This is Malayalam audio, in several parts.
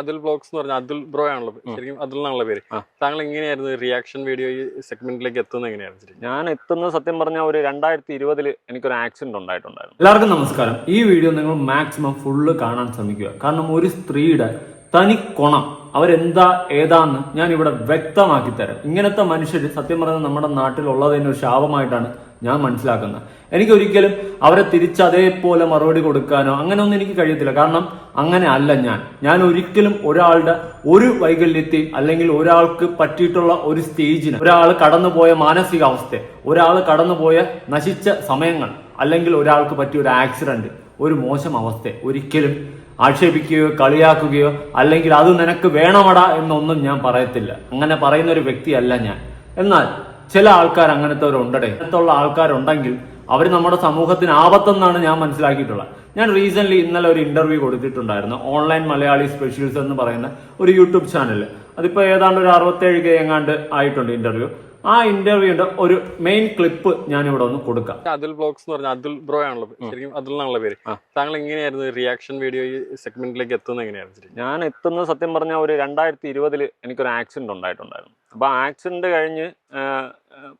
അതുൽ ബ്ലോഗ്സ് എന്ന് പറഞ്ഞാൽ അതുൽ ബ്രോ ആണല്ലോ ശരിക്കും അതുൽ എന്നാണല്ലോ പേര്. താങ്കൾ എങ്ങനെയായിരുന്നു റിയാക്ഷൻ വീഡിയോ ഈ സെഗ്മെന്റിലേക്ക് എത്തുന്നത് എങ്ങനെയായിരുന്നു ശരിക്കും ഞാൻ എത്തുന്നത് സത്യം പറഞ്ഞാൽ ഒരു രണ്ടായിരത്തി ഇരുപതിൽ എനിക്കൊരു ആക്സിഡന്റ് ഉണ്ടായിട്ടുണ്ടായിരുന്നു. എല്ലാവർക്കും നമസ്കാരം. ഈ വീഡിയോ നിങ്ങൾ മാക്സിമം ഫുള്ള് കാണാൻ ശ്രമിക്കുക. കാരണം ഒരു സ്ത്രീയുടെ തനി കൊണം അവരെന്താ ഏതാന്ന് ഞാൻ ഇവിടെ വ്യക്തമാക്കി തരാം. ഇങ്ങനത്തെ മനുഷ്യർ സത്യം പറഞ്ഞാൽ നമ്മുടെ നാട്ടിലുള്ളത് തന്നെ ഒരു ശാപമായിട്ടാണ് ഞാൻ മനസ്സിലാക്കുന്നത്. എനിക്ക് ഒരിക്കലും അവരെ തിരിച്ച് അതേപോലെ മറുപടി കൊടുക്കാനോ അങ്ങനെ ഒന്നും എനിക്ക് കഴിയത്തില്ല. കാരണം അങ്ങനെ അല്ല ഞാൻ. ഞാൻ ഒരിക്കലും ഒരാളുടെ ഒരു വൈകല്യത്തെയും അല്ലെങ്കിൽ ഒരാൾക്ക് പറ്റിയിട്ടുള്ള ഒരു സ്റ്റേജിന് ഒരാൾ കടന്നുപോയ മാനസികാവസ്ഥ ഒരാൾ കടന്നുപോയ നശിച്ച സമയങ്ങൾ അല്ലെങ്കിൽ ഒരാൾക്ക് പറ്റിയ ഒരു ആക്സിഡന്റ് ഒരു മോശം അവസ്ഥ ഒരിക്കലും ആക്ഷേപിക്കുകയോ കളിയാക്കുകയോ അല്ലെങ്കിൽ അത് നിനക്ക് വേണമടാ എന്നൊന്നും ഞാൻ പറയത്തില്ല. അങ്ങനെ പറയുന്ന ഒരു വ്യക്തിയല്ല ഞാൻ. എന്നാൽ ചില ആൾക്കാർ അങ്ങനത്തെ ഒരു ഉണ്ടടേ. അങ്ങനത്തുള്ള ആൾക്കാരുണ്ടെങ്കിൽ അവർ നമ്മുടെ സമൂഹത്തിന് ആപത്തെന്നാണ് ഞാൻ മനസ്സിലാക്കിയിട്ടുള്ളത്. ഞാൻ റീസെന്റ് ഇന്നലെ ഒരു ഇന്റർവ്യൂ കൊടുത്തിട്ടുണ്ടായിരുന്നു. ഓൺലൈൻ മലയാളി സ്പെഷ്യൽസ് എന്ന് പറയുന്ന ഒരു യൂട്യൂബ് ചാനൽ അതിപ്പോൾ ഏതാണ്ട് ഒരു അറുപത്തേഴ് കെ എങ്ങാണ്ട് ആയിട്ടുണ്ട് ഇന്റർവ്യൂ ആ ഇന്റർവ്യൂന്റെ ഒരു മെയിൻ ക്ലിപ്പ് ഞാൻ ഇവിടെ ഒന്ന് കൊടുക്കാം. അതുൽ ബ്ലോഗ്സ് എന്ന് പറഞ്ഞാൽ അതുൽ ബ്രോ ആണല്ലോ ശരിക്കും അതുൽ പേര്. താങ്കൾ എങ്ങനെയായിരുന്നു റിയാക്ഷൻ വീഡിയോ ഈ സെഗ്മെന്റിലേക്ക് എത്തുന്നത് എങ്ങനെയായിരുന്നു ഞാൻ എത്തുന്നത് സത്യം പറഞ്ഞാൽ ഒരു രണ്ടായിരത്തി ഇരുപതിൽ എനിക്കൊരു ആക്സിഡന്റ് ഉണ്ടായിട്ടുണ്ടായിരുന്നു. അപ്പോൾ ആക്സിഡന്റ് കഴിഞ്ഞ്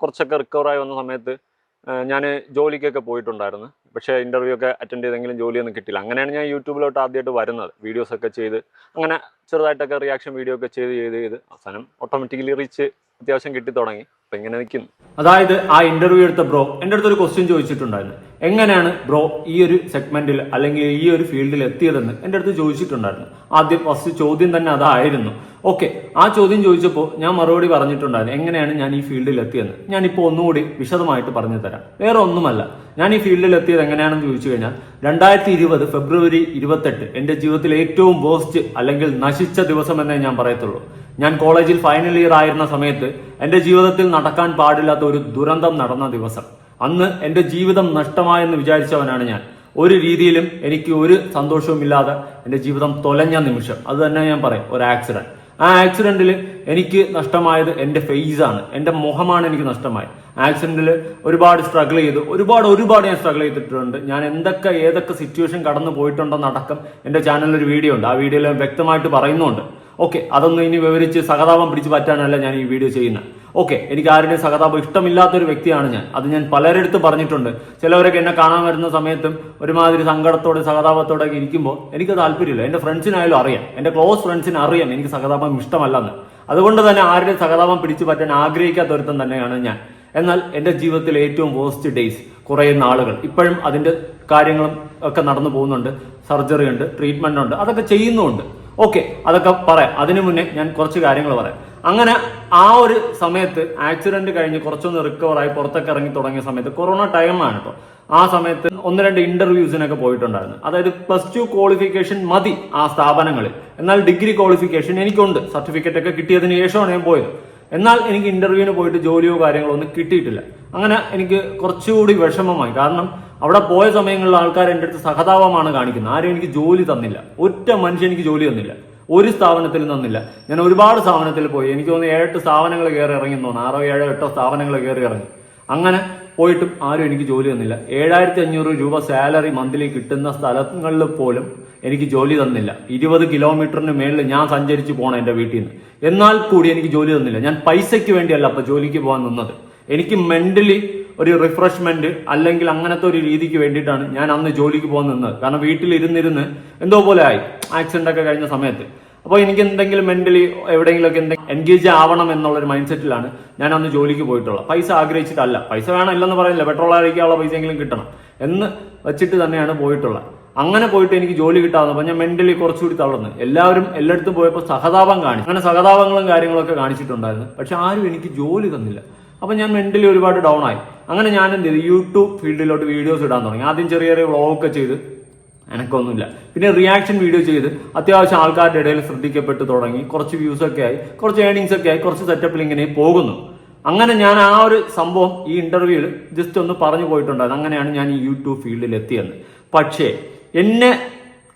കുറച്ചൊക്കെ റിക്കവറായി വന്ന സമയത്ത് ഞാൻ ജോലിക്കൊക്കെ പോയിട്ടുണ്ടായിരുന്നു. പക്ഷേ ഇന്റർവ്യൂ ഒക്കെ അറ്റൻഡ് ചെയ്തെങ്കിലും ജോലിയൊന്നും കിട്ടില്ല അങ്ങനെയാണ് ഞാൻ യൂട്യൂബിലോട്ട് ആദ്യമായിട്ട് വരുന്നത്. വീഡിയോസൊക്കെ ചെയ്ത് അങ്ങനെ ചെറുതായിട്ടൊക്കെ റിയാക്ഷൻ വീഡിയോ ഒക്കെ ചെയ്ത് ചെയ്ത് ചെയ്ത് അവസാനം ഓട്ടോമാറ്റിക്കലി റീച്ച് അത്യാവശ്യം കിട്ടി തുടങ്ങി അപ്പം ഇങ്ങനെ നിൽക്കുന്നു അതായത് ആ ഇന്റർവ്യൂ എടുത്ത ബ്രോ എന്റെ അടുത്തൊരു ക്വസ്റ്റ്യൻ ചോദിച്ചിട്ടുണ്ടായിരുന്നു. എങ്ങനെയാണ് ബ്രോ ഈ ഒരു സെഗ്മെന്റിൽ അല്ലെങ്കിൽ ഈ ഒരു ഫീൽഡിൽ എത്തിയതെന്ന് എന്റെ അടുത്ത് ചോദിച്ചിട്ടുണ്ടായിരുന്നു. ആദ്യം ഫസ്റ്റ് ചോദ്യം തന്നെ അതായിരുന്നു. ഓക്കെ ആ ചോദ്യം ചോദിച്ചപ്പോൾ ഞാൻ മറുപടി പറഞ്ഞിട്ടുണ്ടായിരുന്നു. എങ്ങനെയാണ് ഞാൻ ഈ ഫീൽഡിൽ എത്തിയെന്ന്. ഞാനിപ്പോൾ ഒന്നുകൂടി വിശദമായിട്ട് പറഞ്ഞു തരാം. വേറെ ഒന്നുമല്ല. ഞാൻ ഈ ഫീൽഡിൽ എത്തിയത് എങ്ങനെയാണെന്ന് ചോദിച്ചു കഴിഞ്ഞാൽ രണ്ടായിരത്തി ഇരുപത് ഫെബ്രുവരി ഇരുപത്തെട്ട് എന്റെ ജീവിതത്തിലെ ഏറ്റവും വേസ്റ്റ് അല്ലെങ്കിൽ നശിച്ച ദിവസം എന്നേ ഞാൻ പറയത്തുള്ളൂ. ഞാൻ കോളേജിൽ ഫൈനൽ ഇയർ ആയിരുന്ന സമയത്ത് എന്റെ ജീവിതത്തിൽ നടക്കാൻ പാടില്ലാത്ത ഒരു ദുരന്തം നടന്ന ദിവസം. അന്ന് എന്റെ ജീവിതം നഷ്ടമായെന്ന് വിചാരിച്ചവനാണ് ഞാൻ. ഒരു രീതിയിലും എനിക്ക് ഒരു സന്തോഷവും ഇല്ലാതെ എന്റെ ജീവിതം തൊലഞ്ഞ നിമിഷം. അത് തന്നെ ഞാൻ പറയും ഒരു ആക്സിഡന്റ് ആ ആക്സിഡന്റിൽ എനിക്ക് നഷ്ടമായത് എന്റെ ഫേസ് ആണ്. എന്റെ മുഖമാണ് എനിക്ക് നഷ്ടമായത് ആക്സിഡന്റിൽ ഒരുപാട് സ്ട്രഗിൾ ചെയ്തു. ഒരുപാട് ഒരുപാട് ഞാൻ സ്ട്രഗിൾ ചെയ്തിട്ടുണ്ട്. ഞാൻ എന്തൊക്കെ ഏതൊക്കെ സിറ്റുവേഷൻ കടന്നു പോയിട്ടുണ്ടെന്നടക്കം എന്റെ ചാനലിൽ ഒരു വീഡിയോ ഉണ്ട്. ആ വീഡിയോയിൽ വ്യക്തമായിട്ട് പറയുന്നുണ്ട്. ഓക്കെ അതൊന്നും ഇനി വിവരിച്ച് സഹതാപം പിടിച്ച് പറ്റാനല്ല ഞാൻ ഈ വീഡിയോ ചെയ്യുന്നത്. ഓക്കെ എനിക്ക് ആരുടെയും സഹതാപം ഇഷ്ടമില്ലാത്ത ഒരു വ്യക്തിയാണ് ഞാൻ. അത് ഞാൻ പലരെടുത്ത് പറഞ്ഞിട്ടുണ്ട്. ചിലവരൊക്കെ എന്നെ കാണാൻ വരുന്ന സമയത്തും ഒരുമാതിരി സങ്കടത്തോടെ സഹതാപത്തോടെ ഒക്കെ ഇരിക്കുമ്പോൾ എനിക്ക് താല്പര്യമില്ല. എന്റെ ഫ്രണ്ട്സിനായാലും അറിയാം. എന്റെ ക്ലോസ് ഫ്രണ്ട്സിന് അറിയാം എനിക്ക് സഹതാപം ഇഷ്ടമല്ലെന്ന്. അതുകൊണ്ട് തന്നെ ആരുടെയും സഹതാപം പിടിച്ചു പറ്റാൻ ആഗ്രഹിക്കാത്ത ഒരുത്തം തന്നെയാണ് ഞാൻ. എന്നാൽ എന്റെ ജീവിതത്തിലെ ഏറ്റവും വേസ്റ്റ് ഡേയ്സ് കുറേ നാളുകൾ. ഇപ്പോഴും അതിന്റെ കാര്യങ്ങളും ഒക്കെ നടന്നു പോകുന്നുണ്ട്. സർജറി ഉണ്ട് ട്രീറ്റ്മെന്റ് ഉണ്ട്. അതൊക്കെ ചെയ്യുന്നുമുണ്ട്. ഓക്കെ അതൊക്കെ പറയാം. അതിനു മുന്നേ ഞാൻ കുറച്ച് കാര്യങ്ങൾ പറയാം. അങ്ങനെ ആ ഒരു സമയത്ത് ആക്സിഡന്റ് കഴിഞ്ഞ് കുറച്ചൊന്ന് റിക്കവറായി പുറത്തൊക്കെ ഇറങ്ങി തുടങ്ങിയ സമയത്ത് കൊറോണ ടൈമാണ് കേട്ടോ ആ സമയത്ത് ഒന്ന് രണ്ട് ഇന്റർവ്യൂസിനൊക്കെ പോയിട്ടുണ്ടായിരുന്നു. അതായത് പ്ലസ് ടു ക്വാളിഫിക്കേഷൻ മതി ആ സ്ഥാപനങ്ങളിൽ. എന്നാൽ ഡിഗ്രി ക്വാളിഫിക്കേഷൻ എനിക്കുണ്ട്. സർട്ടിഫിക്കറ്റ് ഒക്കെ കിട്ടിയതിന് ശേഷമാണ് ഞാൻ പോയത്. എന്നാൽ എനിക്ക് ഇന്റർവ്യൂവിന് പോയിട്ട് ജോലിയോ കാര്യങ്ങളോ ഒന്നും കിട്ടിയിട്ടില്ല. അങ്ങനെ എനിക്ക് കുറച്ചുകൂടി വിഷമമായി. കാരണം അവിടെ പോയ സമയങ്ങളിൽ ആൾക്കാർ എന്റെ അടുത്ത് സഹതാപമാണ് കാണിക്കുന്നത്. ആരും എനിക്ക് ജോലി തന്നില്ല. ഒറ്റ മനുഷ്യൻ എനിക്ക് ജോലി തന്നില്ല. ഒരു സ്ഥാപനത്തിൽ നിന്നില്ല. ഞാൻ ഒരുപാട് സ്ഥാപനത്തിൽ പോയി. എനിക്ക് തോന്നുന്നു ഏഴെട്ട് സ്ഥാപനങ്ങൾ കയറി ഇറങ്ങി തോന്നുന്നു. ആറോ ഏഴോ എട്ടോ സ്ഥാപനങ്ങൾ കയറി ഇറങ്ങി. അങ്ങനെ പോയിട്ടും ആരും എനിക്ക് ജോലി തന്നില്ല. ഏഴായിരത്തി അഞ്ഞൂറ് രൂപ സാലറി മന്ത്ലി കിട്ടുന്ന സ്ഥലങ്ങളിൽ പോലും എനിക്ക് ജോലി തന്നില്ല. ഇരുപത് കിലോമീറ്ററിന് മേളിൽ ഞാൻ സഞ്ചരിച്ച് പോകണം എന്റെ വീട്ടിൽ നിന്ന്. എന്നാൽ കൂടി എനിക്ക് ജോലി തന്നില്ല. ഞാൻ പൈസയ്ക്ക് വേണ്ടിയല്ല അപ്പോൾ ജോലിക്ക് പോകാൻ നിന്നത്. എനിക്ക് മെന്റലി ഒരു റിഫ്രഷ്മെന്റ് അല്ലെങ്കിൽ അങ്ങനത്തെ ഒരു രീതിക്ക് വേണ്ടിയിട്ടാണ് ഞാൻ അന്ന് ജോലിക്ക് പോകാൻ നിന്നത്. കാരണം വീട്ടിൽ ഇരുന്നിരുന്ന് എന്തോ പോലെ ആയി. ആക്സിഡന്റ് ഒക്കെ കഴിഞ്ഞ സമയത്ത്. അപ്പോൾ എനിക്ക് എന്തെങ്കിലും മെന്റലി എവിടെയെങ്കിലുമൊക്കെ എന്തെങ്കിലും എൻഗേജ് ആവണം എന്നുള്ളൊരു മൈൻഡ് സെറ്റിലാണ് ഞാൻ അന്ന് ജോലിക്ക് പോയിട്ടുള്ളത്. പൈസ ആഗ്രഹിച്ചിട്ടല്ല. പൈസ വേണം ഇല്ലെന്ന് പറയുന്നില്ല. പെട്രോൾ അടിക്കാനുള്ള പൈസയെങ്കിലും കിട്ടണം എന്ന് വെച്ചിട്ട് തന്നെയാണ് പോയിട്ടുള്ളത്. അങ്ങനെ പോയിട്ട് എനിക്ക് ജോലി കിട്ടാതെ ഞാൻ മെന്റലി കുറച്ചുകൂടി തളർന്ന്. എല്ലാവരും എല്ലായിടത്തും പോയപ്പോൾ സഹതാപം കാണിച്ചു. അങ്ങനെ സഹതാപങ്ങളും കാര്യങ്ങളൊക്കെ കാണിച്ചിട്ടുണ്ടായിരുന്നു. പക്ഷെ ആരും എനിക്ക് ജോലി തന്നില്ല. അപ്പൊ ഞാൻ മെന്റലി ഒരുപാട് ഡൗൺ ആയി. അങ്ങനെ ഞാൻ എന്ത് ചെയ്തു യൂട്യൂബ് ഫീൽഡിലോട്ട് വീഡിയോസ് ഇടാൻ തുടങ്ങി. ആദ്യം ചെറിയ ചെറിയ വ്ളോഗൊക്കെ ചെയ്ത് എനക്കൊന്നുമില്ല. പിന്നെ റിയാക്ഷൻ വീഡിയോ ചെയ്ത് അത്യാവശ്യം ആൾക്കാരുടെ ഇടയിൽ ശ്രദ്ധിക്കപ്പെട്ട് തുടങ്ങി. കുറച്ച് വ്യൂസ് ഒക്കെ ആയി കുറച്ച് ഏണിങ്സ് ഒക്കെ ആയി കുറച്ച് സെറ്റപ്പിൽ ഇങ്ങനെ പോകുന്നു. അങ്ങനെ ഞാൻ ആ ഒരു സംഭവം ഈ ഇന്റർവ്യൂവിൽ ജസ്റ്റ് ഒന്ന് പറഞ്ഞു പോയിട്ടുണ്ടായിരുന്നു അങ്ങനെയാണ് ഞാൻ ഈ യൂട്യൂബ് ഫീൽഡിൽ എത്തിയത് പക്ഷേ എന്നെ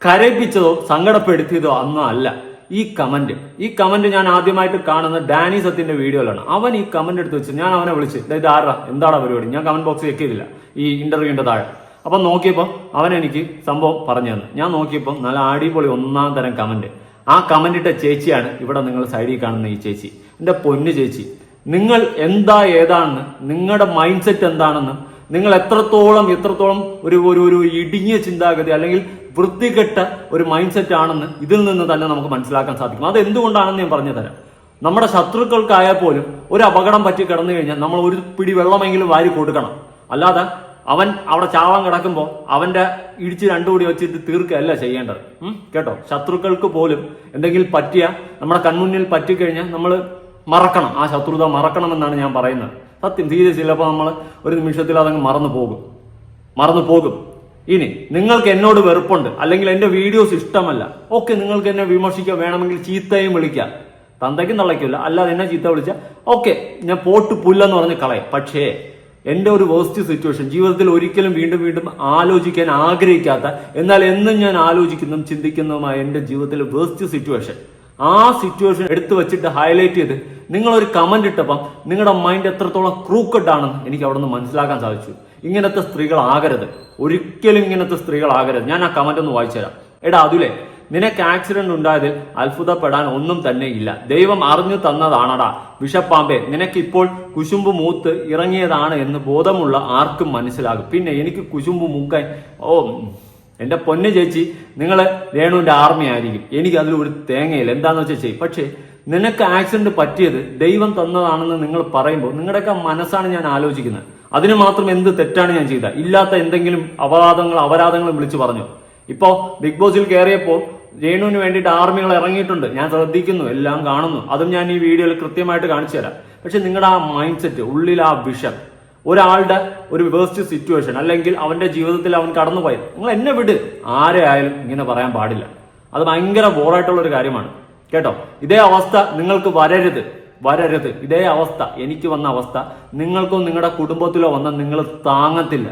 കരയിപ്പിച്ചതോ സങ്കടപ്പെടുത്തിയതോ അന്നും അല്ല. ഈ കമന്റ് ഈ കമന്റ് ഞാൻ ആദ്യമായിട്ട് കാണുന്ന ഡാനി സത്യന്റെ വീഡിയോയിലാണ് അവൻ ഈ കമന്റ് എടുത്ത് വെച്ച് ഞാൻ അവനെ വിളിച്ച് "ദേ ഇത് ആരാ? എന്താണ് പരിപാടി? ഞാൻ കമന്റ് ബോക്സ് ചെക്ക് ചെയ്തില്ല. ഈ ഇന്റർവ്യൂവിന്റെ താഴെ. അപ്പം നോക്കിയപ്പോൾ അവനെനിക്ക് സംഭവം പറഞ്ഞു തന്നു. ഞാൻ നോക്കിയപ്പോൾ നല്ല അടിപൊളി ഒന്നാം തരം കമന്റ് ആ ഇട്ട ചേച്ചിയാണ് ഇവിടെ നിങ്ങൾ സൈഡിൽ കാണുന്ന ഈ ചേച്ചി. എന്റെ പൊന്നു ചേച്ചി നിങ്ങൾ എന്താ ഏതാണെന്ന് നിങ്ങളുടെ മൈൻഡ് സെറ്റ് എന്താണെന്ന് നിങ്ങൾ എത്രത്തോളം എത്രത്തോളം ഒരു ഒരു ഒരു ഇടുങ്ങിയ ചിന്താഗതി അല്ലെങ്കിൽ വൃത്തികെട്ട ഒരു മൈൻഡ് സെറ്റ് ആണെന്ന് ഇതിൽ നിന്ന് തന്നെ നമുക്ക് മനസ്സിലാക്കാൻ സാധിക്കും. അത് എന്തുകൊണ്ടാണെന്ന് ഞാൻ പറഞ്ഞു തരാം. നമ്മുടെ ശത്രുക്കൾക്കായാൽ പോലും ഒരു അപകടം പറ്റി കിടന്നു കഴിഞ്ഞാൽ നമ്മൾ ഒരു പിടി വെള്ളമെങ്കിലും വാരി കൊടുക്കണം. അല്ലാതെ അവൻ അവിടെ ചാവാൻ കിടക്കുമ്പോൾ അവന്റെ ഇടിച്ച് രണ്ടുകൂടി വെച്ചിട്ട് തീർക്കുകയല്ല ചെയ്യേണ്ടത്. കേട്ടോ? ശത്രുക്കൾക്ക് പോലും എന്തെങ്കിലും പറ്റിയ നമ്മുടെ കൺമുന്നിൽ പറ്റിക്കഴിഞ്ഞാൽ നമ്മൾ മറക്കണം. ആ ശത്രുത മറക്കണമെന്നാണ് ഞാൻ പറയുന്നത്. സത്യം തീരെ ചിലപ്പോൾ നമ്മൾ ഒരു നിമിഷത്തിൽ അതങ്ങ് മറന്നു പോകും. മറന്നു പോകും. ഇനി നിങ്ങൾക്ക് എന്നോട് വെറുപ്പുണ്ട്. അല്ലെങ്കിൽ എന്റെ വീഡിയോസ് ഇഷ്ടമല്ല. ഓക്കെ നിങ്ങൾക്ക് എന്നെ വിമർശിക്കാൻ വേണമെങ്കിൽ ചീത്തയും വിളിക്കാം. തന്തയ്ക്കും തള്ളയ്ക്കില്ല അല്ലാതെ എന്നെ ചീത്ത വിളിച്ചാൽ ഓക്കെ ഞാൻ പോട്ട് പുല്ലെന്ന് പറഞ്ഞ് കളയും. പക്ഷേ എന്റെ ഒരു വേസ്റ്റ് സിറ്റുവേഷൻ ജീവിതത്തിൽ ഒരിക്കലും വീണ്ടും വീണ്ടും ആലോചിക്കാൻ ആഗ്രഹിക്കാത്ത എന്നാൽ എന്നും ഞാൻ ആലോചിക്കുന്നതും ചിന്തിക്കുന്നതുമായ എന്റെ ജീവിതത്തിലെ വേസ്റ്റ് സിറ്റുവേഷൻ ആ സിറ്റുവേഷൻ എടുത്തു വെച്ചിട്ട് ഹൈലൈറ്റ് ചെയ്ത് നിങ്ങളൊരു കമന്റ് ഇട്ടപ്പം നിങ്ങളുടെ മൈൻഡ് എത്രത്തോളം ക്രൂക്കഡ് ആണെന്ന് എനിക്ക് അവിടെ നിന്ന് മനസ്സിലാക്കാൻ സാധിച്ചു. ഇങ്ങനത്തെ സ്ത്രീകളാകരുത്. ഒരിക്കലും ഇങ്ങനത്തെ സ്ത്രീകളാകരുത്. ഞാൻ ആ കമന്റ് ഒന്ന് വായിച്ചു തരാം എടാ അതുലേ നിനക്ക് ആക്സിഡന്റ് ഉണ്ടായതിൽ അത്ഭുതപ്പെടാൻ ഒന്നും തന്നെ ഇല്ല. ദൈവം അറിഞ്ഞു തന്നതാണടാ. വിഷപ്പാമ്പെ നിനക്കിപ്പോൾ കുശുമ്പ് മൂത്ത് ഇറങ്ങിയതാണ് എന്ന് ബോധമുള്ള ആർക്കും മനസ്സിലാകും. പിന്നെ എനിക്ക് കുശുമ്പ് മൂക്കാൻ ഓ എന്റെ പൊന്നു ചേച്ചി നിങ്ങൾ രേണുവിന്റെ ആർമി ആയിരിക്കും. എനിക്ക് അതിൽ ഒരു തേങ്ങയില്ല. എന്താന്ന് വെച്ചാൽ ചെയ്യും. പക്ഷേ നിനക്ക് ആക്സിഡന്റ് പറ്റിയത് ദൈവം തന്നതാണെന്ന് നിങ്ങൾ പറയുമ്പോൾ നിങ്ങളുടെയൊക്കെ മനസ്സാണ് ഞാൻ ആലോചിക്കുന്നത്. അതിന് മാത്രം എന്ത് തെറ്റാണ് ഞാൻ ചെയ്തത്? ഇല്ലാത്ത എന്തെങ്കിലും അപരാധങ്ങൾ അപരാധങ്ങളും വിളിച്ചു പറഞ്ഞു. ഇപ്പോ ബിഗ് ബോസിൽ കയറിയപ്പോൾ രേണുവിന് വേണ്ടിയിട്ട് ആർമികൾ ഇറങ്ങിയിട്ടുണ്ട്. ഞാൻ ശ്രദ്ധിക്കുന്നു എല്ലാം കാണുന്നു. അതും ഞാൻ ഈ വീഡിയോയിൽ കൃത്യമായിട്ട് കാണിച്ചു തരാം. പക്ഷെ നിങ്ങളുടെ ആ മൈൻഡ് സെറ്റ് ഉള്ളിൽ ആ വിഷം ഒരാളുടെ ഒരു വേസ്റ്റ് സിറ്റുവേഷൻ അല്ലെങ്കിൽ അവന്റെ ജീവിതത്തിൽ അവൻ കടന്നുപോയത് നിങ്ങൾ എന്നെ വിട്. ആരെ ആയാലും ഇങ്ങനെ പറയാൻ പാടില്ല. അത് ഭയങ്കര ബോറായിട്ടുള്ള ഒരു കാര്യമാണ്. കേട്ടോ? ഇതേ അവസ്ഥ നിങ്ങൾക്ക് വരരുത്. വരരുത്. ഇതേ അവസ്ഥ. എനിക്ക് വന്ന അവസ്ഥ. നിങ്ങൾക്കോ നിങ്ങളുടെ കുടുംബത്തിലോ വന്ന നിങ്ങൾ താങ്ങത്തില്ല.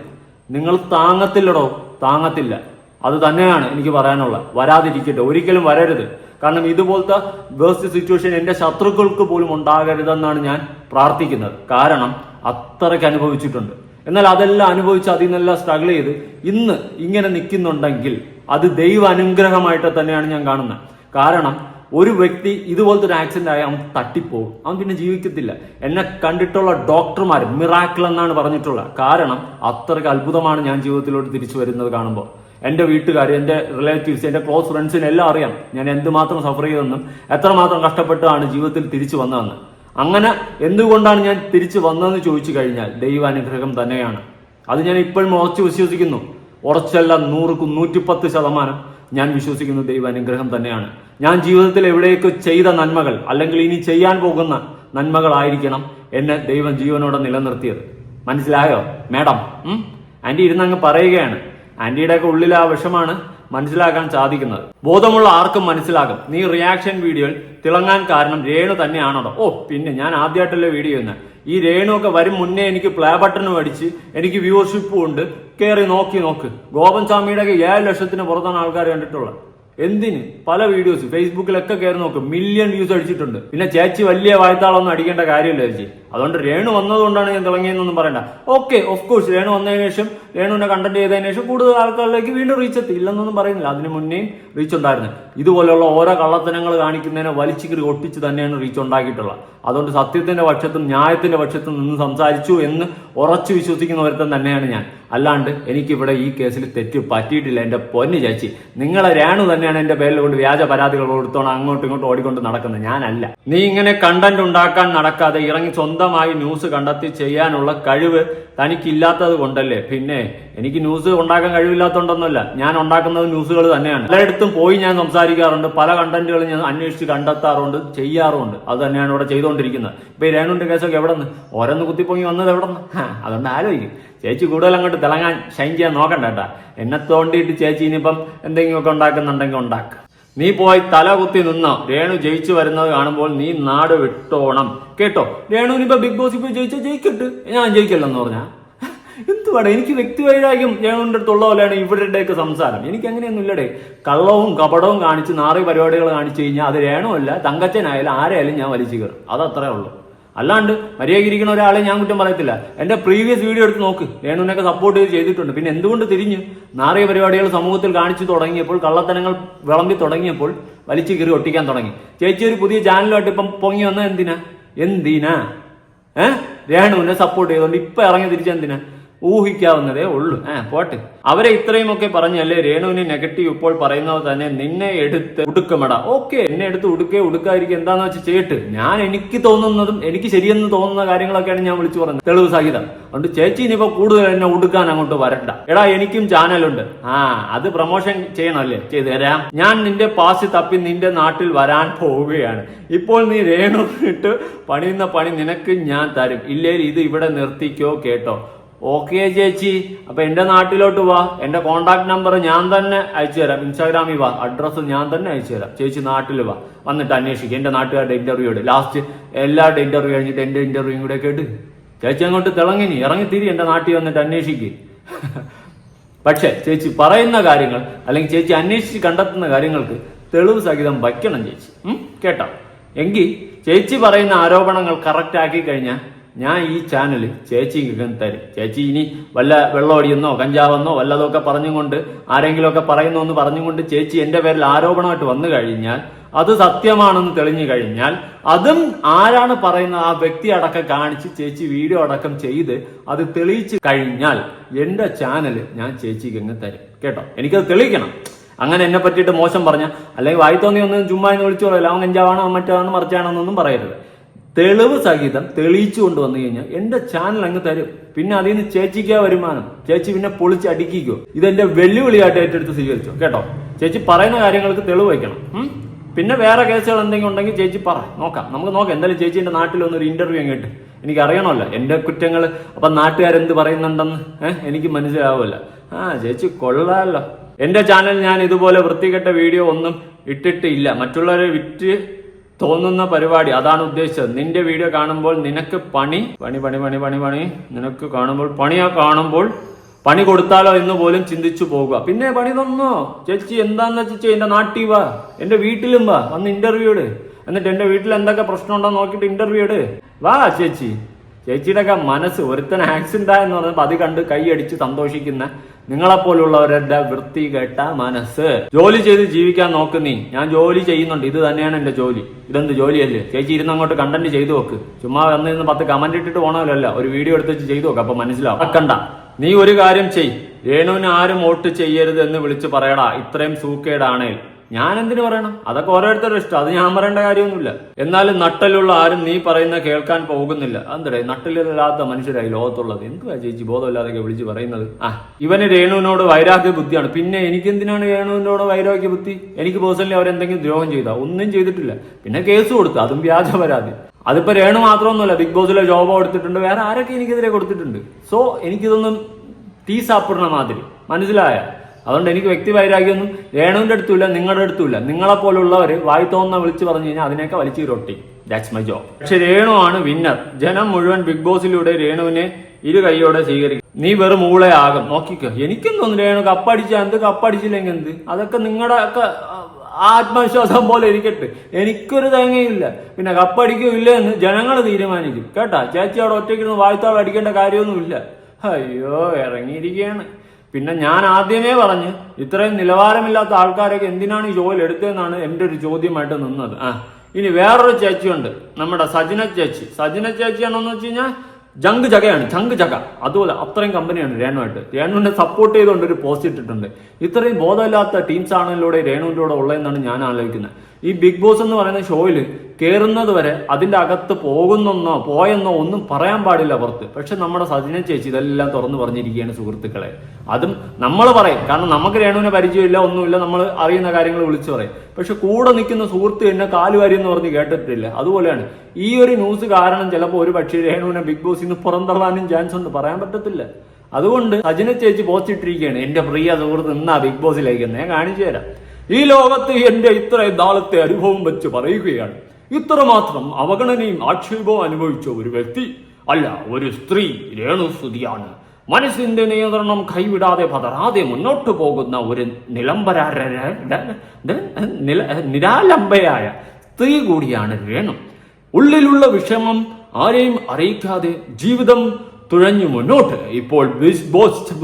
നിങ്ങൾ താങ്ങത്തില്ലടോ. താങ്ങത്തില്ല. അത് തന്നെയാണ് എനിക്ക് പറയാനുള്ളത്. വരാതിരിക്കട്ടെ. ഒരിക്കലും വരരുത്. കാരണം ഇതുപോലത്തെ വേസ്റ്റ് സിറ്റുവേഷൻ എന്റെ ശത്രുക്കൾക്ക് പോലും ഉണ്ടാകരുതെന്നാണ് ഞാൻ പ്രാർത്ഥിക്കുന്നത്. കാരണം അത്രയ്ക്ക് അനുഭവിച്ചിട്ടുണ്ട്. എന്നാൽ അതെല്ലാം അനുഭവിച്ച് അതിൽ നിന്നെല്ലാം സ്ട്രഗിൾ ചെയ്ത് ഇന്ന് ഇങ്ങനെ നിൽക്കുന്നുണ്ടെങ്കിൽ അത് ദൈവ അനുഗ്രഹമായിട്ട് തന്നെയാണ് ഞാൻ കാണുന്നത്. കാരണം ഒരു വ്യക്തി ഇതുപോലത്തെ ഒരു ആക്സിഡന്റ് ആയി അവൻ തട്ടിപ്പോകും. അവൻ പിന്നെ ജീവിക്കത്തില്ല. എന്നെ കണ്ടിട്ടുള്ള ഡോക്ടർമാർ മിറാക്കിൾ എന്നാണ് പറഞ്ഞിട്ടുള്ളത്. കാരണം അത്രയ്ക്ക് അത്ഭുതമാണ് ഞാൻ ജീവിതത്തിലോട്ട് തിരിച്ചു വരുന്നത് കാണുമ്പോൾ. എന്റെ വീട്ടുകാർ എന്റെ റിലേറ്റീവ്സ് എന്റെ ക്ലോസ് ഫ്രണ്ട്സിനെ എല്ലാം അറിയാം ഞാൻ എന്തുമാത്രം സഫർ ചെയ്തെന്നും എത്രമാത്രം കഷ്ടപ്പെട്ടാണ് ജീവിതത്തിൽ തിരിച്ചു വന്നതെന്ന്. അങ്ങനെ എന്തുകൊണ്ടാണ് ഞാൻ തിരിച്ചു വന്നതെന്ന് ചോദിച്ചു കഴിഞ്ഞാൽ ദൈവാനുഗ്രഹം തന്നെയാണ്. അത് ഞാൻ ഇപ്പോഴും ഉറച്ചു വിശ്വസിക്കുന്നു. ഉറച്ചല്ല നൂറുക്കും നൂറ്റിപ്പത്ത് ശതമാനം ഞാൻ വിശ്വസിക്കുന്ന ദൈവാനുഗ്രഹം തന്നെയാണ്. ഞാൻ ജീവിതത്തിൽ എവിടെയൊക്കെ ചെയ്ത നന്മകൾ അല്ലെങ്കിൽ ഇനി ചെയ്യാൻ പോകുന്ന നന്മകളായിരിക്കണം എന്നെ ദൈവം ജീവനോടെ നിലനിർത്തിയത്. മനസ്സിലായോ? മാഡം ആന്റി ഇരുന്നങ്ങ് പറയുകയാണ്. ആന്റിയുടെ ഒക്കെ ഉള്ളിൽ ആ വിഷമാണ് മനസ്സിലാക്കാൻ സാധിക്കുന്നത്. ബോധമുള്ള ആർക്കും മനസ്സിലാകും. നീ റിയാക്ഷൻ വീഡിയോയിൽ തിളങ്ങാൻ കാരണം രേണു തന്നെയാണോ ഓ പിന്നെ ഞാൻ ആദ്യമായിട്ടല്ലേ വീഡിയോ ചെയ്യുന്നത് ഈ രേണു ഒക്കെ വരും മുന്നേ എനിക്ക് പ്ലേ ബട്ടണും അടിച്ച് എനിക്ക് വ്യൂവർഷിപ്പും ഉണ്ട്. കയറി നോക്കി നോക്ക്. ഗോപൻ സ്വാമിയുടെ ഏഴ് ലക്ഷത്തിന് പുറത്താണ് ആൾക്കാർ കണ്ടിട്ടുള്ളത്. എന്തിന്? പല വീഡിയോസ് ഫേസ്ബുക്കിലൊക്കെ കയറി നോക്ക്. മില്യൺ വ്യൂസ് അടിച്ചിട്ടുണ്ട്. പിന്നെ ചേച്ചി വലിയ വായത്താളൊന്നും അടിക്കേണ്ട കാര്യമില്ല ചേച്ചി. അതുകൊണ്ട് രേണു വന്നതുകൊണ്ടാണ് ഞാൻ തിളങ്ങിയെന്നൊന്നും പറയണ്ട. ഓക്കെ ഓഫ് കോഴ്സ് രേണു വന്നതിന് ശേഷം രേണുവിനെ കണ്ടന്റ് ചെയ്തതിനു ശേഷം കൂടുതൽ ആൾക്കാരിലേക്ക് വീണ്ടും റീച്ച് എത്തി. ഇല്ലെന്നൊന്നും പറയുന്നില്ല. അതിന് മുന്നേയും റീച്ച് ഉണ്ടായിരുന്നു. ഇതുപോലെയുള്ള ഓരോ കള്ളത്തനങ്ങൾ കാണിക്കുന്നതിനെ വലിച്ചു കീറി ഒട്ടിച്ച് തന്നെയാണ് റീച്ച് ഉണ്ടാക്കിയിട്ടുള്ളത്. അതുകൊണ്ട് സത്യത്തിന്റെ പക്ഷത്തും ന്യായത്തിന്റെ പക്ഷത്തും നിന്ന് സംസാരിച്ചു എന്ന് ഉറച്ചു വിശ്വസിക്കുന്ന ഒരുത്തൻ തന്നെയാണ് ഞാൻ. അല്ലാണ്ട് എനിക്കിവിടെ ഈ കേസിൽ തെറ്റ് പറ്റിയിട്ടില്ല. എന്റെ പൊന്നു ചേച്ചി. നിങ്ങളെ രാണു തന്നെയാണ് എന്റെ പേരിൽ കൊണ്ട് വ്യാജ പരാതികൾ കൊടുത്തോണം അങ്ങോട്ടും ഇങ്ങോട്ടും ഓടിക്കൊണ്ട് നടക്കുന്നത്. ഞാനല്ല. നീ ഇങ്ങനെ കണ്ടന്റ് ഉണ്ടാക്കാൻ നടക്കാതെ ഇറങ്ങി സ്വന്തമായി ന്യൂസ് കണ്ടെത്തി ചെയ്യാനുള്ള കഴിവ് തനിക്കില്ലാത്തത് കൊണ്ടല്ലേ? പിന്നെ എനിക്ക് ന്യൂസ് ഉണ്ടാക്കാൻ കഴിവില്ലാത്തതുകൊണ്ടൊന്നുമല്ല ഞാൻ ഉണ്ടാക്കുന്നത് ന്യൂസുകൾ തന്നെയാണ്. പലയിടത്തും പോയി ഞാൻ സംസാരിക്കാറുണ്ട്. പല കണ്ടന്റുകളും ഞാൻ അന്വേഷിച്ച് കണ്ടെത്താറുണ്ട് ചെയ്യാറുമുണ്ട്. അത് തന്നെയാണ് ഇവിടെ ചെയ്തുകൊണ്ടിരിക്കുന്നത്. ഇപ്പൊ ഈ രേണുവിന്റെ കേസൊക്കെ എവിടെ നിന്ന് ഓരോന്ന് കുത്തിപ്പൊങ്ങി വന്നത് എവിടെ നിന്ന് അതുകൊണ്ട് ആലോചിക്കും. ചേച്ചി കൂടുതൽ അങ്ങോട്ട് തിളങ്ങാൻ ഷൈൻ ചെയ്യാൻ നോക്കണ്ട കേട്ടാ. എന്നെ തോണ്ടിയിട്ട് ചേച്ചി ഇനിയിപ്പം എന്തെങ്കിലുമൊക്കെ ഉണ്ടാക്കുന്നുണ്ടെങ്കിൽ ഉണ്ടാക്കുക നീ പോയി തല കുത്തി നിന്നോ. രേണു ജയിച്ചു വരുന്നത് കാണുമ്പോൾ നീ നാട് വിട്ടോണം. കേട്ടോ? രേണു ഇനിയിപ്പോ ബിഗ് ബോസ് ഇപ്പൊ ജയിച്ചാൽ ജയിക്കട്ട്. ഞാൻ ജയിക്കല്ലെന്ന് പറഞ്ഞാ? എന്തുവാടെ? എനിക്ക് വ്യക്തിവൈരാഗ്യം രേണുവിന്റെ അടുത്തുള്ള പോലെയാണ് ഇവരുടെയൊക്കെ സംസാരം. എനിക്ക് അങ്ങനെയൊന്നും ഇല്ലടേ കള്ളവും കപടവും കാണിച്ച് നാറി പരിപാടികൾ കാണിച്ചു കഴിഞ്ഞാൽ അത് രേണുവല്ല തങ്കച്ചനായാലും ആരായാലും ഞാൻ വലിച്ചു കയറും അതത്രേ ഉള്ളൂ. അല്ലാണ്ട് മര്യാദയിരിക്കുന്ന ഒരാളെ ഞാൻ കുറ്റം പറയത്തില്ല. എന്റെ പ്രീവിയസ് വീഡിയോ എടുത്ത് നോക്ക്. രേണുവിനൊക്കെ സപ്പോർട്ട് ചെയ്ത് ചെയ്തിട്ടുണ്ട്. പിന്നെ എന്തുകൊണ്ട് തിരിഞ്ഞ് നാറിയ പരിപാടികൾ സമൂഹത്തിൽ കാണിച്ചു തുടങ്ങിയപ്പോൾ കള്ളത്തനങ്ങൾ വിളമ്പി തുടങ്ങിയപ്പോൾ വലിച്ചു കീറി ഒട്ടിക്കാൻ തുടങ്ങി. ചേച്ചി ഒരു പുതിയ ചാനലുമായിട്ട് ഇപ്പം പൊങ്ങി വന്ന എന്തിനാ? എന്തിനാ? ഏഹ് രേണുവിനെ സപ്പോർട്ട് ചെയ്തുകൊണ്ട് ഇപ്പൊ ഇറങ്ങി തിരിച്ചെന്തിനാ ഊഹിക്കാവുന്നതേ ഉള്ളൂ. ആ പോട്ടെ. അവരെ ഇത്രയുമൊക്കെ പറഞ്ഞല്ലേ രേണുവിന് നെഗറ്റീവ് ഇപ്പോൾ പറയുന്നത് തന്നെ നിന്നെ എടുത്ത് ഉടുക്കമട. ഓക്കെ എന്നെ എടുത്ത് ഉടുക്കേ ഉടുക്കായിരിക്കും എന്താന്ന് വെച്ച് ചെയ്യട്ട് ഞാൻ എനിക്ക് തോന്നുന്നതും എനിക്ക് ശരിയെന്ന് തോന്നുന്ന കാര്യങ്ങളൊക്കെയാണ് ഞാൻ വിളിച്ചു പറഞ്ഞത്. തെളിവ് സഹിതം. അതുകൊണ്ട് ചേച്ചി ഇനിയിപ്പോ കൂടുതൽ എന്നെ ഉടുക്കാൻ അങ്ങോട്ട് വരണ്ട. എടാ എനിക്കും ചാനലുണ്ട്. ആ അത് പ്രൊമോഷൻ ചെയ്യണമല്ലേ? ചെയ്തു തരാം. ഞാൻ നിന്റെ പാസ് തപ്പി നിന്റെ നാട്ടിൽ വരാൻ പോവുകയാണ്. ഇപ്പോൾ നീ രേണു ഇട്ട് പണിയുന്ന പണി നിനക്ക് ഞാൻ തരും. ഇല്ലേ ഇത് ഇവിടെ നിർത്തിക്കോ കേട്ടോ. ഓക്കെ ചേച്ചി. അപ്പൊ എന്റെ നാട്ടിലോട്ട് വാ. എന്റെ കോണ്ടാക്ട് നമ്പർ ഞാൻ തന്നെ അയച്ചു തരാം. ഇൻസ്റ്റാഗ്രാമിൽ വാ. അഡ്രസ്സ് ഞാൻ തന്നെ അയച്ചു തരാം. ചേച്ചി നാട്ടിൽ വാ. വന്നിട്ട് അന്വേഷിക്കും. എന്റെ നാട്ടുകാരുടെ ഇന്റർവ്യൂ ഇട് ലാസ്റ്റ് എല്ലാവരുടെ ഇന്റർവ്യൂ കഴിഞ്ഞിട്ട് എന്റെ ഇന്റർവ്യൂ കൂടെ കേട്ട് ചേച്ചി അങ്ങോട്ട് തിളങ്ങിനി ഇറങ്ങി തിരി. എന്റെ നാട്ടിൽ വന്നിട്ട് അന്വേഷിക്കും. പക്ഷെ ചേച്ചി പറയുന്ന കാര്യങ്ങൾ അല്ലെങ്കിൽ ചേച്ചി അന്വേഷിച്ച് കണ്ടെത്തുന്ന കാര്യങ്ങൾക്ക് തെളിവ് സഹിതം വയ്ക്കണം ചേച്ചി? കേട്ടോ? എങ്കിൽ ചേച്ചി പറയുന്ന ആരോപണങ്ങൾ കറക്റ്റ് ആക്കി കഴിഞ്ഞാൽ ഞാൻ ഈ ചാനൽ ചേച്ചിക്ക് തരും. ചേച്ചി ഇനി വല്ല വെള്ളമടിയെന്നോ കഞ്ചാവെന്നോ വല്ലതൊക്കെ പറഞ്ഞുകൊണ്ട് ആരെങ്കിലുമൊക്കെ പറയുന്നോ പറഞ്ഞുകൊണ്ട് ചേച്ചി എന്റെ പേരിൽ ആരോപണമായിട്ട് വന്നു കഴിഞ്ഞാൽ അത് സത്യമാണെന്ന് തെളിഞ്ഞു കഴിഞ്ഞാൽ അതും ആരാണ് പറയുന്നത്? ആ വ്യക്തി അടക്കം കാണിച്ച് ചേച്ചി വീഡിയോ അടക്കം ചെയ്ത് അത് തെളിയിച്ചു കഴിഞ്ഞാൽ എന്റെ ചാനൽ ഞാൻ ചേച്ചിക്ക് അങ്ങ് തരും. കേട്ടോ? എനിക്കത് തെളിയിക്കണം. അങ്ങനെ എന്നെ പറ്റിയിട്ട് മോശം പറഞ്ഞ അല്ലെങ്കിൽ വായി തോന്നി ഒന്ന് ചുമ്മാ എന്ന് വിളിച്ചു പറയില്ല? അവൻ കഞ്ചാവാണോ മറ്റാണോ മറിച്ചാണോ എന്നൊന്നും പറയരുത്. തെളിവ് സഹിതം തെളിയിച്ചു കൊണ്ട് വന്നു കഴിഞ്ഞാൽ എന്റെ ചാനൽ അങ്ങ് തരും. പിന്നെ അതിൽ നിന്ന് ചേച്ചിക്കാ വരുമാനം. ചേച്ചി പിന്നെ പൊളിച്ച് അടിക്കിക്കോ. ഇതെന്റെ വെല്ലുവിളിയായിട്ട് ഏറ്റെടുത്ത് സ്വീകരിച്ചു. കേട്ടോ? ചേച്ചി പറയുന്ന കാര്യങ്ങൾക്ക് തെളിവ് വയ്ക്കണം? പിന്നെ വേറെ കേസുകൾ എന്തെങ്കിലും ഉണ്ടെങ്കിൽ ചേച്ചി പറ. നോക്കാം. നമുക്ക് നോക്കാം. എന്തായാലും ചേച്ചി എന്റെ നാട്ടിൽ വന്നൊരു ഇന്റർവ്യൂ അങ്ങോട്ട്. എനിക്ക് അറിയണമല്ലോ. എന്റെ കുറ്റങ്ങൾ അപ്പൊ നാട്ടുകാരെന്ത് പറയുന്നുണ്ടെന്ന്? ഏഹ് എനിക്ക് മനസ്സിലാവുമല്ലോ. ആ ചേച്ചി കൊള്ളാമല്ലോ എന്റെ ചാനൽ ഞാൻ ഇതുപോലെ വൃത്തികെട്ട വീഡിയോ ഒന്നും ഇട്ടിട്ടില്ല. മറ്റുള്ളവരെ വിറ്റ് തോന്നുന്ന പരിപാടി. അതാണ് ഉദ്ദേശിച്ചത്. നിന്റെ വീഡിയോ കാണുമ്പോൾ നിനക്ക് പണി പണി പണി പണി പണി പണി നിനക്ക് കാണുമ്പോൾ പണിയാ കാണുമ്പോൾ പണി കൊടുത്താലോ എന്ന് പോലും ചിന്തിച്ചു പോകുക. പിന്നെ പണി തന്നോ? ചേച്ചി എന്താന്ന് ചേച്ചി? എന്റെ നാട്ടിൽ വാ. എന്റെ വീട്ടിലും വാ. വന്ന് ഇന്റർവ്യൂ ഇട്. എന്നിട്ട് എന്റെ വീട്ടിൽ എന്തൊക്കെ പ്രശ്നം ഉണ്ടോ നോക്കിയിട്ട് ഇന്റർവ്യൂ ഇട്. വാ ചേച്ചി. ചേച്ചിയുടെ ഒക്കെ മനസ്സ് ഒരുത്തൻ ആക്സിഡന്റ് എന്ന് പറഞ്ഞപ്പോ അത് കണ്ട് കൈയടിച്ച് സന്തോഷിക്കുന്ന നിങ്ങളെപ്പോലുള്ളവരുടെ വൃത്തി കേട്ട മനസ്സ്. ജോലി ചെയ്ത് ജീവിക്കാൻ നോക്കുന്നീ. ഞാൻ ജോലി ചെയ്യുന്നുണ്ട്. ഇത് തന്നെയാണ് എന്റെ ജോലി. ഇതെന്ത് ജോലിയല്ലേ? ചേച്ചി ഇരുന്ന് അങ്ങോട്ട് കണ്ടന്റ് ചെയ്തു നോക്ക് ചുമ്മാ വന്നിരുന്ന് പത്ത് കമന്റ് ഇട്ടിട്ട് പോകണമല്ലോ ഒരു വീഡിയോ എടുത്ത് ചെയ്തു നോക്ക് അപ്പൊ മനസ്സിലാവും. അക്കണ്ട നീ ഒരു കാര്യം ചെയ് രേണുവിന് ആരും വോട്ട് ചെയ്യരുത് എന്ന് വിളിച്ച് പറയടാ. ഇത്രയും സൂക്കേടാണേൽ. ഞാൻ എന്തിനു പറയണം? അതൊക്കെ ഓരോരുത്തരുടെ ഇഷ്ടം. അത് ഞാൻ പറയേണ്ട കാര്യമൊന്നുമില്ല. എന്നാലും നട്ടലുള്ള ആരും നീ പറയുന്ന കേൾക്കാൻ പോകുന്നില്ല. എന്തടേ നട്ടലില്ലാത്ത മനുഷ്യരായി ലോകത്തുള്ളത്. എന്തുവാ ചേച്ചി ബോധമില്ലാതൊക്കെ വിളിച്ച് പറയുന്നത്? ആ ഇവന് രേണുവിനോട് വൈരാഗ്യ ബുദ്ധിയാണ്. പിന്നെ എനിക്ക് എന്തിനാണ് രേണുവിനോട് വൈരാഗ്യ ബുദ്ധി? എനിക്ക് പേഴ്സണലി അവരെന്തെങ്കിലും ദ്രോഹം ചെയ്താ? ഒന്നും ചെയ്തിട്ടില്ല. പിന്നെ കേസ് കൊടുത്തു. അതും വ്യാജ പരാതി. അതിപ്പോ രേണു മാത്രമൊന്നുമല്ല ബിഗ് ബോസിലെ ജോബ് കൊടുത്തിട്ടുണ്ട് വേറെ ആരൊക്കെ എനിക്കെതിരെ കൊടുത്തിട്ടുണ്ട്? സോ എനിക്കിതൊന്നും ടീ സാപ്പിടണ മാതിരി. മനസ്സിലായ? അതുകൊണ്ട് എനിക്ക് വ്യക്തി വൈരാഗ്യമൊന്നും രേണുവിന്റെ അടുത്തുമില്ല നിങ്ങളുടെ അടുത്തുമില്ല. നിങ്ങളെ പോലുള്ളവർ വായി തോന്നുന്ന വിളിച്ച് പറഞ്ഞു കഴിഞ്ഞാൽ അതിനൊക്കെ വലിച്ചു റൊട്ടി ദാറ്റ്സ് മൈ ജോബ് പക്ഷെ രേണു ആണ് വിന്നർ ജനം മുഴുവൻ ബിഗ് ബോസിലൂടെ രേണുവിനെ ഇരു കൈയോടെ സ്വീകരിക്കും. നീ വെറും മൂളയാകും നോക്കിക്കോ. എനിക്കും തോന്നുന്നു രേണു കപ്പടിച്ച എന്ത് കപ്പടിച്ചില്ലെങ്കിൽ എന്ത്? അതൊക്കെ നിങ്ങളുടെ ഒക്കെ ആത്മവിശ്വാസം പോലെ ഇരിക്കട്ടെ. എനിക്കൊരു തേങ്ങയില്ല പിന്നെ കപ്പടിക്കില്ല എന്ന് ജനങ്ങൾ തീരുമാനിക്കും. കേട്ടാ? ചേച്ചി അവിടെ ഒറ്റയ്ക്കിരുന്ന് വായ്ത്താൾ അടിക്കേണ്ട കാര്യമൊന്നുമില്ല. അയ്യോ ഇറങ്ങിയിരിക്കുകയാണ്. പിന്നെ ഞാൻ ആദ്യമേ പറഞ്ഞ് ഇത്രയും നിലവാരമില്ലാത്ത ആൾക്കാരൊക്കെ എന്തിനാണ് ഈ ജോലി എടുത്തതെന്നാണ് എന്റെ ഒരു ചോദ്യമായിട്ട് നിന്നത്. ആ ഇനി വേറൊരു ചേച്ചിയുണ്ട് നമ്മുടെ സജിന ചേച്ചി. സജിന ചേച്ചിയാണെന്ന് വെച്ച് കഴിഞ്ഞാൽ ജങ്ക് ജഗയാണ് ജങ്ക് ജഗ അതുപോലെ അത്രയും കമ്പനിയാണ് രേണുവായിട്ട്. രേണുവിനെ സപ്പോർട്ട് ചെയ്തുകൊണ്ട് ഒരു പോസ്റ്റ് ഇട്ടിട്ടുണ്ട്. ഇത്രയും ബോധമില്ലാത്ത ടീംസ് ആണല്ലോടെ രേണുവിന്റെ കൂടെ ഉള്ളതെന്നാണ് ഞാൻ ആലോചിക്കുന്നത്. ഈ ബിഗ് ബോസ് എന്ന് പറയുന്ന ഷോയിൽ കയറുന്നത് വരെ അതിന്റെ അകത്ത് പോകുന്നെന്നോ പോയെന്നോ ഒന്നും പറയാൻ പാടില്ല പുറത്ത്. പക്ഷെ നമ്മുടെ സജിന ചേച്ചി ഇതെല്ലാം തുറന്നു പറഞ്ഞിരിക്കുകയാണ് സുഹൃത്തുക്കളെ. അതും നമ്മൾ പറയും. കാരണം നമുക്ക് രേണുവിനെ പരിചയമില്ല ഒന്നുമില്ല. നമ്മൾ അറിയുന്ന കാര്യങ്ങൾ വിളിച്ചു പറയും. പക്ഷെ കൂടെ നിൽക്കുന്ന സുഹൃത്ത് എന്നെ കാലുവാരി എന്ന് പറഞ്ഞ് കേട്ടിട്ടില്ല. അതുപോലെയാണ്. ഈ ഒരു ന്യൂസ് കാരണം ചിലപ്പോൾ ഒരു പക്ഷേ രേണുവിനെ ബിഗ് ബോസിൽ നിന്ന് പുറന്തള്ളാനും ചാൻസ് ഉണ്ട്. പറയാൻ പറ്റത്തില്ല. അതുകൊണ്ട് സജിന ചേച്ചി പോസ്റ്റ് ഇട്ടിരിക്കുകയാണ്. എന്റെ പ്രിയ സുഹൃത്ത് നിന്നാ ബിഗ് ബോസിലേക്ക് ഞാൻ കാണിച്ചു തരാം. ഈ ലോകത്ത് എന്റെ ഇത്രയും നാളത്തെ അനുഭവം വെച്ച് പറയുകയാണ്. ഇത്രമാത്രം അവഗണനയും ആക്ഷേപവും അനുഭവിച്ച ഒരു വ്യക്തി അല്ല ഒരു സ്ത്രീ രേണുസ്തുതിയാണ് മനസ്സിന്റെ നിയന്ത്രണം കൈവിടാതെ പതറാതെ മുന്നോട്ട് പോകുന്ന ഒരു നിലംബരാര നില നിരാലംബയായ സ്ത്രീ കൂടിയാണ് രേണു. ഉള്ളിലുള്ള വിഷമം ആരെയും അറിയിക്കാതെ ജീവിതം തുഴഞ്ഞു മുന്നോട്ട്. ഇപ്പോൾ ബിഗ് ബോസ്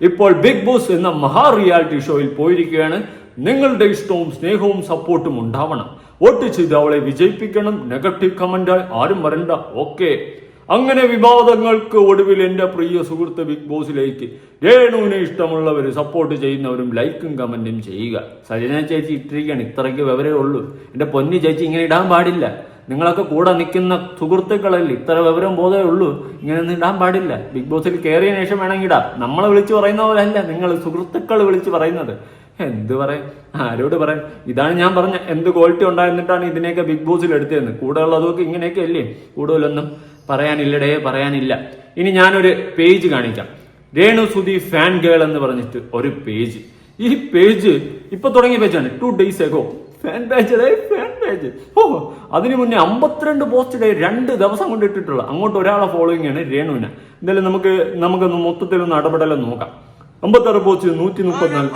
ഇപ്പോൾ ബിഗ് ബോസ് എന്ന മഹാ റിയാലിറ്റി ഷോയിൽ പോയിരിക്കുകയാണ്. നിങ്ങളുടെ ഇഷ്ടവും സ്നേഹവും സപ്പോർട്ടും ഉണ്ടാവണം. വോട്ട് ചെയ്ത് അവളെ വിജയിപ്പിക്കണം. നെഗറ്റീവ് കമന്റ് ആരും വരണ്ട. ഓക്കെ. അങ്ങനെ വിവാദങ്ങൾക്ക് ഒടുവിൽ എന്റെ പ്രിയ സുഹൃത്ത് ബിഗ് ബോസിലേക്ക് രേണുവിനെ ഇഷ്ടമുള്ളവർ സപ്പോർട്ട് ചെയ്യുന്നവരും ലൈക്കും കമന്റും ചെയ്യുക. സജന ചേച്ചി ഇട്ടിരിക്കുകയാണ് ഇത്രയ്ക്ക് വിവരേ ഉള്ളൂ. എന്റെ പൊന്നി ചേച്ചി ഇങ്ങനെ ഇടാൻ പാടില്ല. നിങ്ങളൊക്കെ കൂടെ നിൽക്കുന്ന സുഹൃത്തുക്കളിൽ ഇത്ര വിവരം ബോധമേ ഉള്ളൂ. ഇങ്ങനെയൊന്നും ഇടാൻ പാടില്ല. ബിഗ് ബോസിൽ കയറിയ ശേഷം വേണമെങ്കിൽ ഇടാം. നമ്മളെ വിളിച്ചു പറയുന്ന പോലെ അല്ല നിങ്ങൾ സുഹൃത്തുക്കൾ വിളിച്ചു പറയുന്നത്. എന്ത് പറയാം? ആരോട് പറയാം? ഇതാണ് ഞാൻ പറഞ്ഞ എന്ത് ക്വാളിറ്റി ഉണ്ടായിരുന്നിട്ടാണ് ഇതിനെയൊക്കെ ബിഗ് ബോസിൽ എടുത്തതെന്ന്. കൂടെ ഉള്ളതൊക്കെ ഇങ്ങനെയൊക്കെ അല്ലേ? കൂടുതലൊന്നും പറയാനില്ലടേ പറയാനില്ല. ഇനി ഞാനൊരു പേജ് കാണിക്കാം. രേണു സുധി ഫാൻ ഗേൾ എന്ന് പറഞ്ഞിട്ട് ഒരു പേജ് ഈ പേജ് ഇപ്പൊ തുടങ്ങിയ പേജാണ് two days ago fan page fan page ഓ അതിന് മുന്നേ അമ്പത്തിരണ്ട് പോസ്റ്റ് രണ്ട് ദിവസം കൊണ്ട് ഇട്ടിട്ടുള്ള അങ്ങോട്ട് ഒരാളെ ഫോളോയിങ് ആണ് രേണുവിനെ. എന്തായാലും നമുക്ക് നമുക്കൊന്ന് മൊത്തത്തിലൊന്ന് ഇടപെടലൊന്ന് നോക്കാം. അമ്പത്താറ് പോസ്റ്റ് നൂറ്റി മുപ്പത്തിനാല്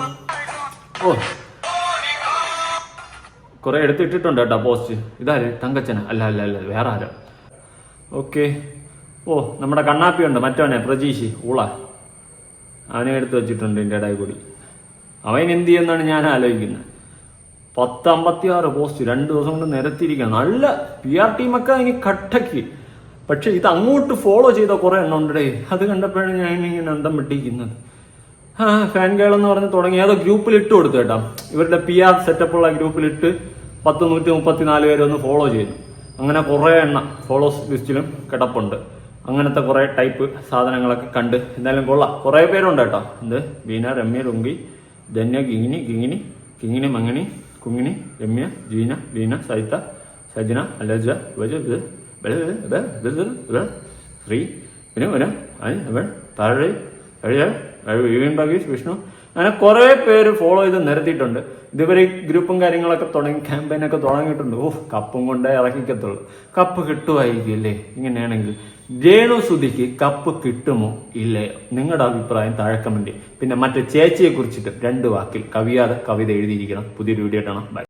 ഓ. കുറെ എടുത്തിട്ടിട്ടുണ്ട് കേട്ടോ പോസ്റ്റ് ഇതാര്? തങ്കച്ചന. അല്ല അല്ല അല്ല വേറെ ആരോ? ഓക്കെ. ഓ നമ്മുടെ കണ്ണാപ്പി ഉണ്ട് മറ്റവനെ പ്രജീഷ്. ഊള അവനെ എടുത്ത് വെച്ചിട്ടുണ്ട് എന്റെ ഇടയിൽ കൂടി. അവൻ എന്ത് ചെയ്യുമെന്നാണ് ഞാൻ ആലോചിക്കുന്നത്. പത്ത് അമ്പത്തി ആറ് പോസ്റ്റ് രണ്ട് ദിവസം കൊണ്ട് നിരത്തിയിരിക്കുക നല്ല പി ആർ ടീമൊക്കെ അതിന് കട്ടക്കി. പക്ഷെ ഇത് അങ്ങോട്ട് ഫോളോ ചെയ്ത കുറെ എണ്ണം ഉണ്ടേ അത് കണ്ടപ്പോഴാണ് ഞാൻ ഇങ്ങനെ അന്തം വിട്ടിരിക്കുന്നത്. ആ ഫാൻ ഗേൾ എന്ന് പറഞ്ഞ് തുടങ്ങി. ഏതോ ഗ്രൂപ്പിൽ ഇട്ട് കൊടുത്തു കേട്ടോ. ഇവരുടെ പി ആർ സെറ്റപ്പുള്ള ഗ്രൂപ്പിൽ ഇട്ട് പത്ത് നൂറ്റി മുപ്പത്തിനാല് പേര് ഒന്ന് ഫോളോ ചെയ്തു. അങ്ങനെ കുറേ എണ്ണം ഫോളോസ് ലിസ്റ്റിലും കിടപ്പുണ്ട്. അങ്ങനത്തെ കുറേ ടൈപ്പ് സാധനങ്ങളൊക്കെ കണ്ട്. എന്തായാലും കൊള്ളാം. കുറേ പേരുണ്ട് കേട്ടോ. എന്ത്? ബീന രമ്യ ലുങ്കി ധന്യ ഗിങ്ങിനി ഗിങ്ങിനി കിങ്ങിനി മങ്ങിനി കുങ്ങിനി രമ്യ ജീന ലീന സൈത്ത സജന അലജ വജ ശ്രീ പിന്നെ ഒരു അവൻ താഴെ വിവിൻ ബഗീഷ് വിഷ്ണു. അങ്ങനെ കുറേ പേര് ഫോളോ ചെയ്ത് നിരത്തിയിട്ടുണ്ട്. ഇതുവരെ ഗ്രൂപ്പും കാര്യങ്ങളൊക്കെ തുടങ്ങി ക്യാമ്പയിനൊക്കെ തുടങ്ങിയിട്ടുണ്ട്. ഓ കപ്പും കൊണ്ടേ ഇറക്കിക്കത്തുള്ളൂ കപ്പ് കിട്ടുമായിരിക്കും അല്ലേ? ഇങ്ങനെയാണെങ്കിൽ. രേണു സുധിക്ക് കപ്പ് കിട്ടുമോ ഇല്ലേ? നിങ്ങളുടെ അഭിപ്രായം താഴെ കമന്റ് പിന്നെ മറ്റേ ചേച്ചിയെ കുറിച്ചിട്ട് രണ്ട് വാക്കിൽ കവിയാതെ കവിത എഴുതിയിരിക്കണം. പുതിയൊരു വീഡിയോ കാണാം ബൈ